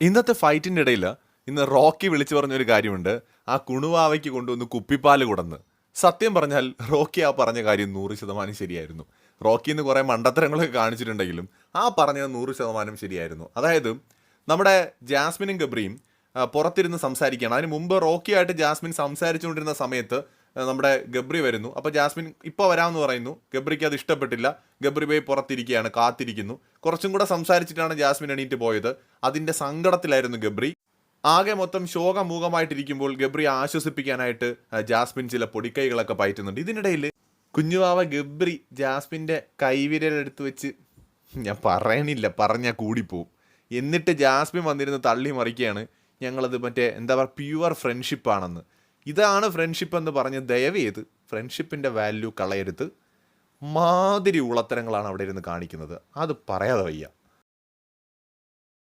ഇന്നത്തെ ഫൈറ്റിന്റെ ഇടയിൽ ഇന്ന് റോക്കി വിളിച്ചു പറഞ്ഞൊരു കാര്യമുണ്ട്. ആ കുണുവാവയ്ക്ക് കൊണ്ടുവന്ന് കുപ്പിപ്പാൽ കൊടന്ന്. സത്യം പറഞ്ഞാൽ റോക്കി ആ പറഞ്ഞ കാര്യം നൂറ് ശതമാനം ശരിയായിരുന്നു. റോക്കി എന്ന് കുറേ മണ്ടത്തരങ്ങളൊക്കെ കാണിച്ചിട്ടുണ്ടെങ്കിലും ആ പറഞ്ഞത് നൂറ് ശതമാനം ശരിയായിരുന്നു. അതായത് നമ്മുടെ ജാസ്മിനും ഗബ്രിയും പുറത്തിരുന്ന് സംസാരിക്കുകയാണ്. അതിന് മുമ്പ് റോക്കിയായിട്ട് ജാസ്മിൻ സംസാരിച്ചുകൊണ്ടിരുന്ന സമയത്ത് നമ്മുടെ ഗബ്രി വരുന്നു. അപ്പോൾ ജാസ്മിൻ ഇപ്പോൾ വരാമെന്ന് പറയുന്നു. ഗബ്രിക്ക് അത് ഇഷ്ടപ്പെട്ടില്ല. ഗബ്രി പോയി പുറത്തിരിക്കുകയാണ് കാത്തിരിക്കുന്നു. കുറച്ചും കൂടെ സംസാരിച്ചിട്ടാണ് ജാസ്മിൻ എണീറ്റ് പോയത്. അതിന്റെ സങ്കടത്തിലായിരുന്നു ഗബ്രി. ആകെ മൊത്തം ശോകമൂകമായിട്ടിരിക്കുമ്പോൾ ഗബ്രി ആശ്വസിപ്പിക്കാനായിട്ട് ജാസ്മിൻ ചില പൊടിക്കൈകളൊക്കെ പയറ്റുന്നുണ്ട്. ഇതിനിടയിൽ കുഞ്ഞുവാവ ഗബ്രി ജാസ്മിന്റെ കൈവിരലെടുത്ത് വെച്ച് ഞാൻ പറയണില്ല പറഞ്ഞാൽ കൂടിപ്പോവും. എന്നിട്ട് ജാസ്മിൻ വന്നിരുന്ന് തള്ളി മറിക്കുകയാണ്. ഞങ്ങളത് മറ്റേ എന്താ പറയുക പ്യുവർ ഫ്രണ്ട്ഷിപ്പാണെന്ന്. ഇതാണ് ഫ്രണ്ട്ഷിപ്പ് എന്ന് പറഞ്ഞ് ദയവ് ചെയ്ത് ഫ്രണ്ട്ഷിപ്പിന്റെ വാല്യൂ കളയരുത് മാതിരി ഉളത്തരങ്ങളാണ് അവിടെ ഇരുന്ന് കാണിക്കുന്നത്. അത് പറയാതെ വയ്യ.